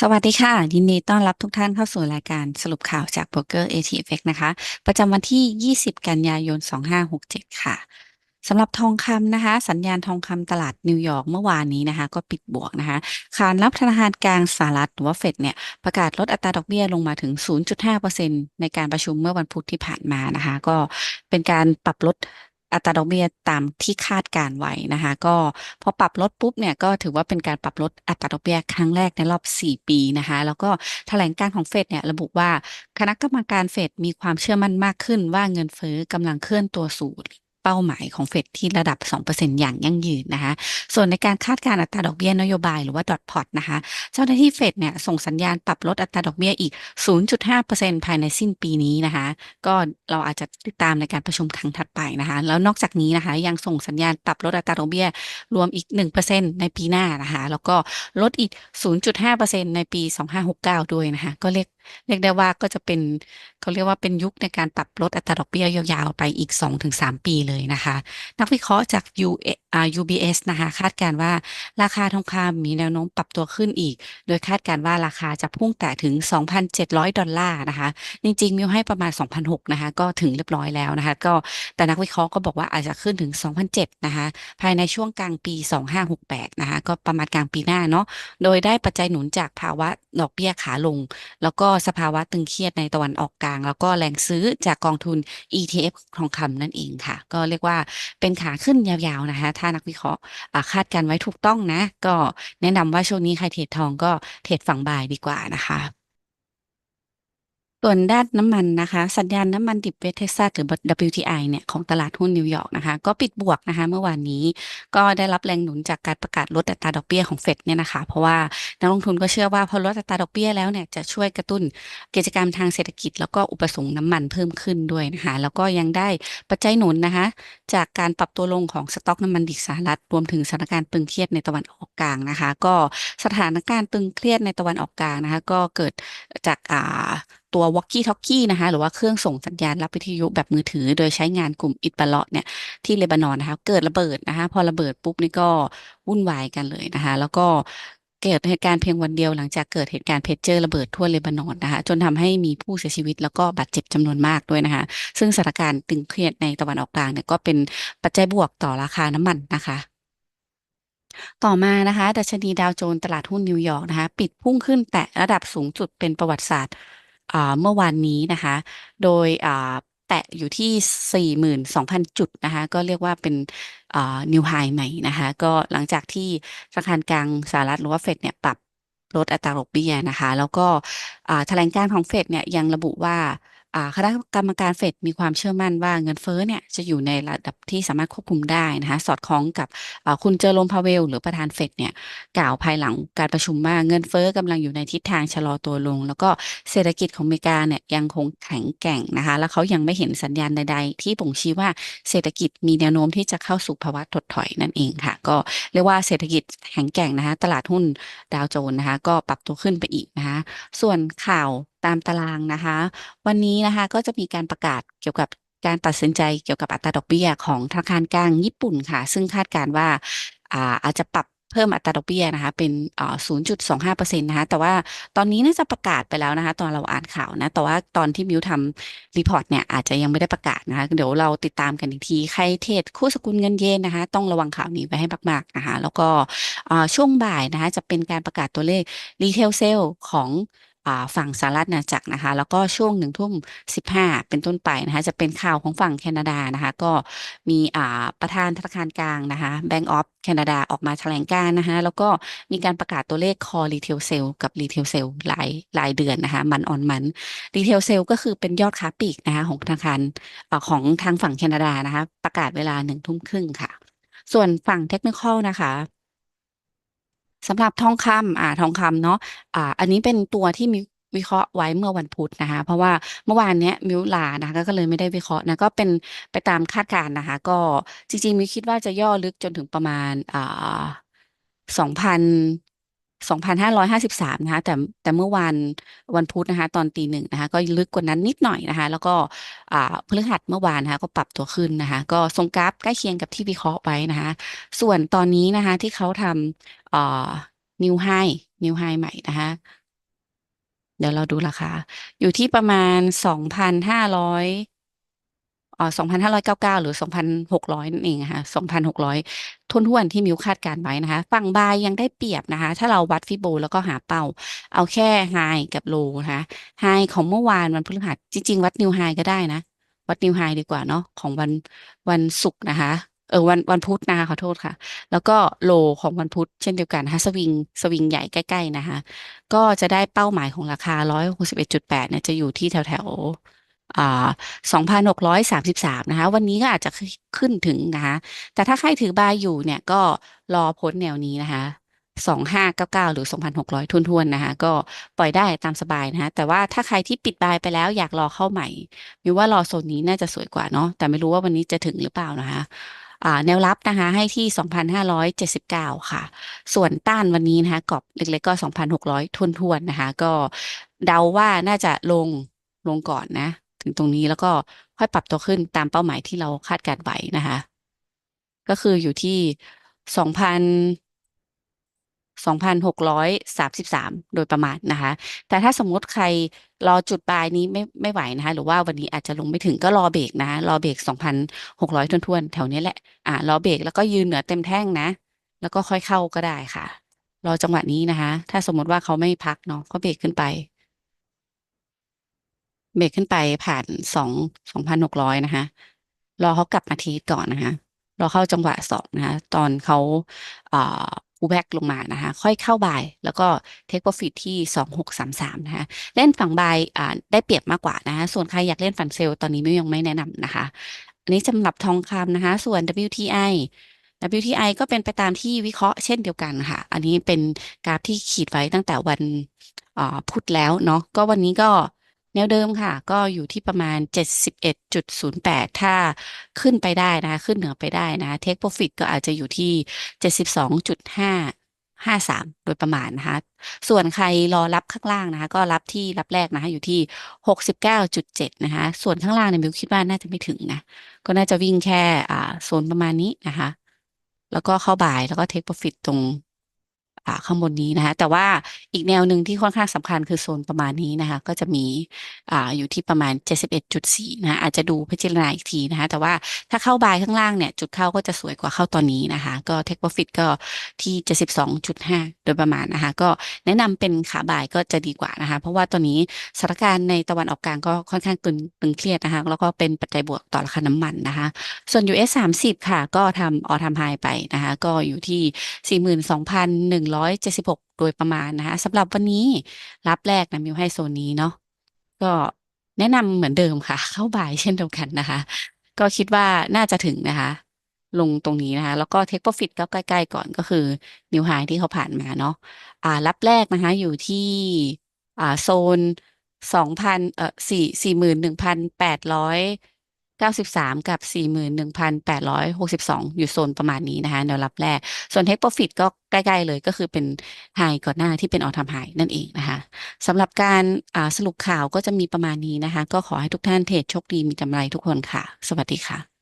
สวัสดีค่ะ ยินดีต้อนรับทุกท่านเข้าสู่รายการสรุปข่าวจาก Broker ATFX นะคะ ประจำวันที่ 20 กันยายน 2567 ค่ะสำหรับทองคำนะคะ สัญญาณทองคำตลาดนิวยอร์กเมื่อวานนี้นะคะ ก็ปิดบวกนะคะขานรับธนาคารกลางสหรัฐหรือว่าเฟดเนี่ยประกาศลดอัตราดอกเบี้ยลงมาถึง 0.5%ในการประชุมเมื่อวันพุธที่ผ่านมานะคะ ก็เป็นการปรับลด อัตราดอกเบี้ยตามที่คาดการไว้นะคะ ก็พอปรับลดปุ๊บเนี่ยก็ถือว่าเป็นการปรับลดอัตราดอกเบี้ยครั้งแรกในรอบ 4 ปีนะคะ แล้วก็แถลงการของเฟดเนี่ยระบุว่าคณะกรรมการเฟดมีความเชื่อมั่นมากขึ้นว่าเงินเฟ้อกำลังเคลื่อนตัวสู่ เป้าหมายของเฟดที่ระดับ 2%อย่างยั่งยืนนะคะส่วนในการคาดการอัตราดอกเบี้ยนโยบายหรือว่าดอทพอตนะคะเจ้าหน้าที่เฟดเนี่ยส่งสัญญาณปรับลดอัตราดอกเบี้ยอีก 0.5%ภายในสิ้นปีนี้นะคะก็เราอาจจะติดตามในการประชุมครั้งถัดไปนะคะแล้วนอกจากนี้นะคะยังส่งสัญญาณปรับลดอัตราดอกเบี้ยรวมอีก 1%ในปีหน้านะคะแล้วก็ลดอีก 0.5%ในปี 2569 ด้วยนะคะก็เรียกเรียกได้ว่าก็จะเป็นเขาเรียกว่าเป็นยุคในการปรับลดอัตราดอกเบี้ยยาวๆไปอีก 2-3 ปีเลยนะคะ นักวิเคราะห์จาก UBS นะคะ คาดการว่าราคาทองคำมีแนวโน้มปรับตัวขึ้นอีก โดยคาดการว่าราคาจะพุ่งแต่ถึง 2,700 ดอลลาร์นะคะ จริงๆมิวให้ประมาณ 2,600นะคะ ก็ถึงเรียบร้อยแล้วนะคะ ก็แต่นักวิเคราะห์ก็บอกว่าอาจจะขึ้นถึง 2,700นะคะ ภายในช่วงกลางปี 2568 นะคะ ก็ประมาณกลางปีหน้าเนาะ โดยได้ปัจจัยหนุนจากภาวะดอกเบี้ยขาลง แล้วก็สภาวะตึงเครียดในตะวันออกกลาง แล้วก็แรงซื้อจากกองทุน ETF ทองคำนั่นเองค่ะ ก็เรียกว่าเป็นขาขึ้นยาวๆนะคะถ้านักวิเคราะห์คาดการณ์ไว้ถูกต้องนะ ก็แนะนำว่าช่วงนี้ใครเทรดทองก็เทรดฝั่งบ่ายดีกว่านะคะ ส่วนด้านน้ำมันนะคะ สัญญาณน้ำมันดิบเวสเท็กซัสหรือ WTI เนี่ยของตลาดหุ้นนิวยอร์กนะคะ ก็ปิดบวกนะคะ เมื่อวานนี้ก็ได้รับแรงหนุนจากการประกาศลดอัตราดอกเบี้ยของเฟดเนี่ยนะคะ เพราะว่านักลงทุนก็เชื่อว่าพอลดอัตราดอกเบี้ยแล้วเนี่ยจะช่วยกระตุ้นกิจกรรมทางเศรษฐกิจ แล้วก็อุปสงค์น้ำมันเพิ่มขึ้นด้วยนะคะ แล้วก็ยังได้ปัจจัยหนุนนะคะ จากการปรับตัวลงของสต็อกน้ำมันดิบสหรัฐรวมถึงสถานการณ์ตึงเครียดในตะวันออกกลางนะคะ ก็สถานการณ์ตึงเครียดในตะวันออกกลางนะคะ ก็เกิดจากอ่าตัว Walkie Talkie นะคะหรือว่าเครื่องส่งสัญญาณรับวิทยุแบบมือถือ โดยใช้งานกลุ่มอิตบาเลาะเนี่ยที่เลบานอนนะคะเกิดระเบิดนะคะพอระเบิดปุ๊บนี่ก็วุ่นวายกันเลยนะคะแล้วก็เกิดเหตุการณ์เพียงวันเดียวหลังจากเกิดเหตุการณ์เพจเจอร์ระเบิดทั่วเลบานอนนะคะจนทำให้มีผู้เสียชีวิตแล้วก็บาดเจ็บจำนวนมากด้วยนะคะ ซึ่งสถานการณ์ตึงเครียดในตะวันออกกลางเนี่ยก็เป็นปัจจัยบวกต่อราคาน้ำมันนะคะต่อมานะคะ ดัชนีดาวโจนส์ตลาดหุ้นนิวยอร์กนะคะ ปิดพุ่งขึ้นแตะระดับสูงสุดเป็นประวัติศาสตร์ อ่าเมื่อวานนี้นะคะ โดยอ่าแตะอยู่ที่ 42,000 จุดนะคะ ก็เรียกว่าเป็นอ่านิวไฮใหม่นะคะ ก็หลังจากที่ธนาคารกลางสหรัฐหรือว่าเฟดเนี่ยปรับลดอัตราดอกเบี้ยนะคะ แล้วก็อ่าแถลงการณ์ของเฟดเนี่ยยังระบุว่า คณะกรรมการเฟดมีความเชื่อมั่นว่าเงินเฟ้อเนี่ยจะอยู่ในระดับที่สามารถควบคุมได้นะคะสอดคล้องกับคุณเจอโรมพาเวล หรือประธานเฟดเนี่ยกล่าวภายหลังการประชุมว่าเงินเฟ้อกำลังอยู่ในทิศทางชะลอตัวลง แล้วก็เศรษฐกิจของอเมริกาเนี่ยยังคงแข็งแกร่งนะคะแล้วเขายังไม่เห็นสัญญาณใด ๆ ที่บ่งชี้ว่าเศรษฐกิจมีแนวโน้มที่จะเข้าสู่ภาวะถดถอยนั่นเองค่ะ ก็เรียกว่าเศรษฐกิจแข็งแกร่งนะคะตลาดหุ้นดาวโจนส์นะคะก็ปรับตัวขึ้นไปอีกนะคะส่วนข่าว ตามตารางนะคะ วันนี้นะคะก็จะมีการประกาศเกี่ยวกับการตัดสินใจเกี่ยวกับอัตราดอกเบี้ยของธนาคารกลางญี่ปุ่นค่ะ ซึ่งคาดการว่าอาจจะปรับเพิ่มอัตราดอกเบี้ยนะคะ เป็นอ่า0.25%นะคะ แต่ว่าตอนนี้น่าจะประกาศไปแล้วนะคะ ตอนเราอ่านข่าวนะ แต่ว่าตอนที่มิวทำรีพอร์ตเนี่ยอาจจะยังไม่ได้ประกาศนะคะ เดี๋ยวเราติดตามกันอีกที ใครเทรดคู่สกุลเงินเยนนะคะ ต้องระวังข่าวนี้ไว้ให้มากๆนะคะ แล้วก็ช่วงบ่ายนะคะจะเป็นการประกาศตัวเลขรีเทลเซลของ ฝั่งสหรัฐอาณาจักรนะคะ แล้วก็ช่วงหนึ่งทุ่มสิบห้าเป็นต้นไปนะคะ จะเป็นข่าวของฝั่งแคนาดานะคะ ก็มีอ่าประธานธนาคารกลางนะคะ Bank of Canada ออกมาแถลงการนะคะ แล้วก็มีการประกาศตัวเลข Core Retail Sale กับ Retail Sale รายรายเดือนนะคะ มันออนมัน Retail Sale ก็คือเป็นยอดค้าปลีกนะคะของธนาคารของทางฝั่งแคนาดานะคะ ประกาศเวลาหนึ่งทุ่มครึ่งค่ะ ส่วนฝั่งเทคนิคอลนะคะ สำหรับทองคำอ่าทองคำเนาะอ่า อันนี้เป็นตัวที่มิววิเคราะห์ไว้เมื่อวันพุธนะคะ เพราะว่าเมื่อวานเนี้ยมิวลานะคะก็เลยไม่ได้วิเคราะห์นะก็เป็นไปตามคาดการณ์นะคะ ก็จริงๆมิวคิดว่าจะย่อลึกจนถึงประมาณอ่าสองพัน สองพันห้าร้อยห้าสิบสามนะคะ แต่แต่เมื่อวานวันพุธนะคะ ตอนตีหนึ่งนะคะ ก็ลึกกว่านั้นนิดหน่อยนะคะ แล้วก็อ่าพฤหัสเมื่อวานนะคะก็ปรับตัวขึ้นนะคะ ก็ทรงกราฟใกล้เคียงกับที่วิเคราะห์ไว้นะคะ ส่วนตอนนี้นะคะที่เขาทำเอ่อนิวไฮนิวไฮใหม่นะคะเดี๋ยวเราดูราคา อยู่ที่ประมาณสองพันห้าร้อยอ่าสองพันห้าร้อยเก้าเก้าหรือสองพันหกร้อยนั่นเองค่ะ ทุนทวนที่มิวคาดการไว้นะคะ ฝั่งบายยังได้เปรียบนะคะ ถ้าเราวัดฟิโบแล้วก็หาเป้า เอาแค่ไฮกับโลนะคะไฮของเมื่อวานวันพฤหัสจริง ๆ วัดนิวไฮก็ได้นะ วัดนิวไฮดีกว่าเนาะของวันวันศุกร์นะคะเออวันวันพุธนะคะขอโทษค่ะ แล้วก็โลของวันพุธเช่นเดียวกันนะคะสวิงสวิงใหญ่ใกล้ ๆ นะคะ ก็จะได้เป้าหมายของราคา 161.8เนี่ยจะอยู่ที่แถวๆอ่า 2,633 นะคะ วันนี้ก็อาจจะขึ้นถึงนะคะ แต่ถ้าใครถือบายอยู่เนี่ยก็รอพ้นแนวนี้นะคะ2599 หรือ 2,600ทวนๆนะคะ ก็ปล่อยได้ตามสบายนะคะแต่ว่าถ้าใครที่ปิดบายไปแล้วอยากรอเข้าใหม่มิว่ารอโซนนี้น่าจะสวยกว่าเนาะแต่ไม่รู้ว่าวันนี้จะถึงหรือเปล่านะคะแนวรับนะคะให้ที่ 2,579 ค่ะ ส่วนต้านวันนี้นะคะกรอบเล็กๆก็ 2,600ทวนๆนะคะ ก็เดาว่าน่าจะลงลงก่อนนะ ถึงตรงนี้แล้วก็ค่อยปรับตัวขึ้นตามเป้าหมายที่เราคาดการไว้นะคะ ก็คืออยู่ที่2,000 2,633โดยประมาณนะคะ แต่ถ้าสมมติใครรอจุดบายนี้ไม่ไม่ไหวนะคะ หรือว่าวันนี้อาจจะลงไม่ถึงก็รอเบรกนะรอเบรก2,600ทวนๆแถวนี้แหละอ่ารอเบรกแล้วก็ยืนเหนือเต็มแท่งนะ แล้วก็ค่อยเข้าก็ได้ค่ะ รอจังหวะนี้นะคะ ถ้าสมมติว่าเขาไม่พักเนาะก็เบรกขึ้นไป เบรกขึ้นไปผ่านสองสองพันหกร้อยนะคะ รอเขากลับมาทีก่อนนะคะ รอเข้าจังหวะสองนะคะ ตอนเขาอ่าปูแบกลงมานะคะ ค่อยเข้าบาย แล้วก็เทคโปรฟิตที่สองหกสามสามนะคะ เล่นฝั่งบายอ่าได้เปรียบมากกว่านะคะ ส่วนใครอยากเล่นฝั่งเซลล์ตอนนี้ไม่ยังไม่แนะนำนะคะ อันนี้สำหรับทองคำนะคะ ส่วน WTI WTI ก็เป็นไปตามที่วิเคราะห์เช่นเดียวกันค่ะ อันนี้เป็นกราฟที่ขีดไว้ตั้งแต่วันอ่าพุธแล้วเนาะ ก็วันนี้ก็ แนวเดิมค่ะ ก็อยู่ที่ประมาณ 71.08 ถ้าขึ้นไปได้นะ ขึ้นเหนือไปได้นะเทคโปรฟิตก็อาจจะอยู่ที่ 72.5 53 โดยประมาณนะคะ ส่วนใครรอรับข้างล่างนะคะ ก็รับที่รับแรกนะคะ อยู่ที่ 69.7 นะคะ ส่วนข้างล่างเนี่ยมิวคิดว่าน่าจะไม่ถึงนะ ก็น่าจะวิ่งแค่อ่าโซนประมาณนี้นะคะ แล้วก็เข้าบ่ายแล้วก็เทคโปรฟิตตรง ข้างบนนี้นะคะ แต่ว่าอีกแนวหนึ่งที่ค่อนข้างสำคัญคือโซนประมาณนี้นะคะ ก็จะมีอ่าอยู่ที่ประมาณ 71.4 นะะอาจจะดูพิจารณาอีกทีนะคะ แต่ว่าถ้าเข้าบายข้างล่างเนี่ย จุดเข้าก็จะสวยกว่าเข้าตอนนี้นะคะ ก็เทคโปรฟิตก็ที่ 72.5 โดยประมาณนะคะ ก็แนะนำเป็นขาบ่ายก็จะดีกว่านะคะ เพราะว่าตอนนี้สถานการณ์ในตะวันออกกลางก็ค่อนข้างตึงตึงเครียดนะคะ แล้วก็เป็นปัจจัยบวกต่อราคาน้ำมันนะคะ ส่วน US 30 ค่ะ ก็ทำออทำไฮไปนะคะ ก็อยู่ที่176 โดยประมาณนะคะสำหรับวันนี้รับแรกนะมิวให้โซนนี้เนาะก็แนะนำเหมือนเดิมค่ะ เข้าบ่ายเช่นเดียวกันนะคะ ก็คิดว่าน่าจะถึงนะคะ ลงตรงนี้นะคะ แล้วก็เทคโปรฟิตก็ใกล้ๆก่อนก็คือนิวไฮที่เขาผ่านมาเนาะอ่ารับแรกนะคะอยู่ที่อ่าโซนสองพันเอ่อสี่สี่ หมื่นหนึ่งพันแปดร้อยเก้าสิบสามกับสี่หมื่นหนึ่งพันแปดร้อยหกสิบสองอยู่โซนประมาณนี้นะคะแนวรับแรก ส่วนเทคโปรฟิตก็ใกล้ๆเลยก็คือเป็นไฮก่อนหน้าที่เป็นออทามไฮนั่นเองนะคะสำหรับการสรุปข่าวก็จะมีประมาณนี้นะคะ ก็ขอให้ทุกท่านเทรดโชคดีมีกำไรทุกคนค่ะ สวัสดีค่ะ